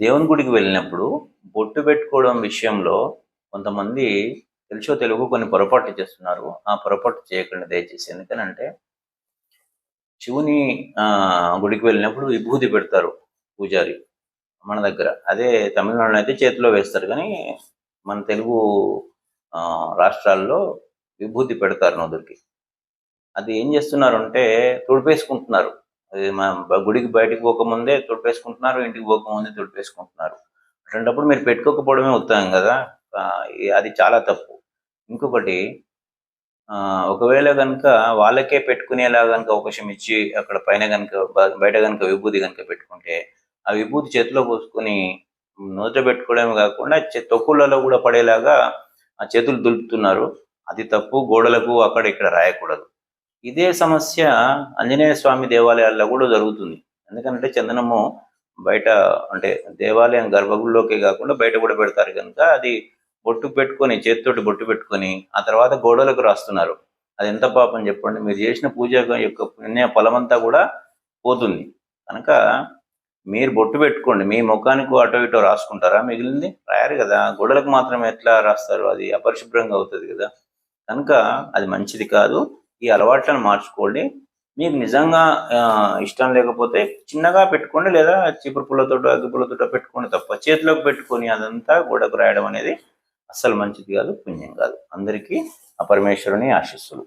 దేవుని గుడికి వెళ్ళినప్పుడు బొట్టు పెట్టుకోవడం విషయంలో కొంతమంది తెలుసో తెలుగు కొన్ని పొరపాట్లు చేస్తున్నారు. ఆ పొరపాటు చేయకుండా దయచేసి. ఎందుకనంటే శివుని గుడికి వెళ్ళినప్పుడు విభూతి పెడతారు పూజారి మన దగ్గర. అదే తమిళనాడులో అయితే చేతిలో వేస్తారు కానీ మన తెలుగు రాష్ట్రాల్లో విభూతి పెడతారు నదురికి అది ఏం చేస్తున్నారు అంటే తుడిపేసుకుంటున్నారు. మా గుడికి బయటికి పోకముందే తుడిపేసుకుంటున్నారు ఇంటికి పోకముందే తుడిపేసుకుంటున్నారు. అట్లాంటప్పుడు మీరు పెట్టుకోకపోవడమే ఉత్తమం కదా? అది చాలా తప్పు. ఇంకొకటి ఆ, ఒకవేళ కనుక వాళ్ళకే పెట్టుకునేలా కనుక అవకాశం ఇచ్చి అక్కడ పైన కనుక బయట కనుక విభూతి కనుక పెట్టుకుంటే ఆ విభూతి చేతిలో పోసుకొని నోట పెట్టుకోవడమే కాకుండా తొక్కులలో కూడా పడేలాగా ఆ చేతులు దులుపుతున్నారు. అది తప్పు గోడలకు అక్కడ ఇక్కడ రాయకూడదు. ఇదే సమస్య ఆంజనేయ స్వామి దేవాలయాల్లో కూడా జరుగుతుంది. ఎందుకంటే చందనము బయట అంటే దేవాలయం గర్భగుడిలోకే కాకుండా బయట కూడా పెడతారు కనుక అది బొట్టు పెట్టుకొని చేతితోటి బొట్టు పెట్టుకొని ఆ తర్వాత గోడలకు రాస్తున్నారు. అది ఎంత పాపం చెప్పండి. మీరు చేసిన పూజ యొక్క పుణ్య ఫలమంతా కూడా పోతుంది. కనుక మీరు బొట్టు పెట్టుకోండి. మీ ముఖానికి అటో ఇటో రాసుకుంటారా? మిగిలింది రాయరు కదా. గోడలకు మాత్రం ఎట్లా రాస్తారు? అది అపరిశుభ్రంగా అవుతుంది కదా. కనుక అది మంచిది కాదు. ఈ అలవాట్లను మార్చుకోండి. మీకు నిజంగా ఆ, ఇష్టం లేకపోతే చిన్నగా పెట్టుకోండి లేదా చీపురు పుల్లతో అగ్గి పుల్లతో పెట్టుకోండి తప్ప చేతిలోకి పెట్టుకొని అదంతా గోడకు రాయడం అనేది అస్సలు మంచిది కాదు పుణ్యం కాదు. అందరికీ ఆ పరమేశ్వరుని ఆశిస్సులు.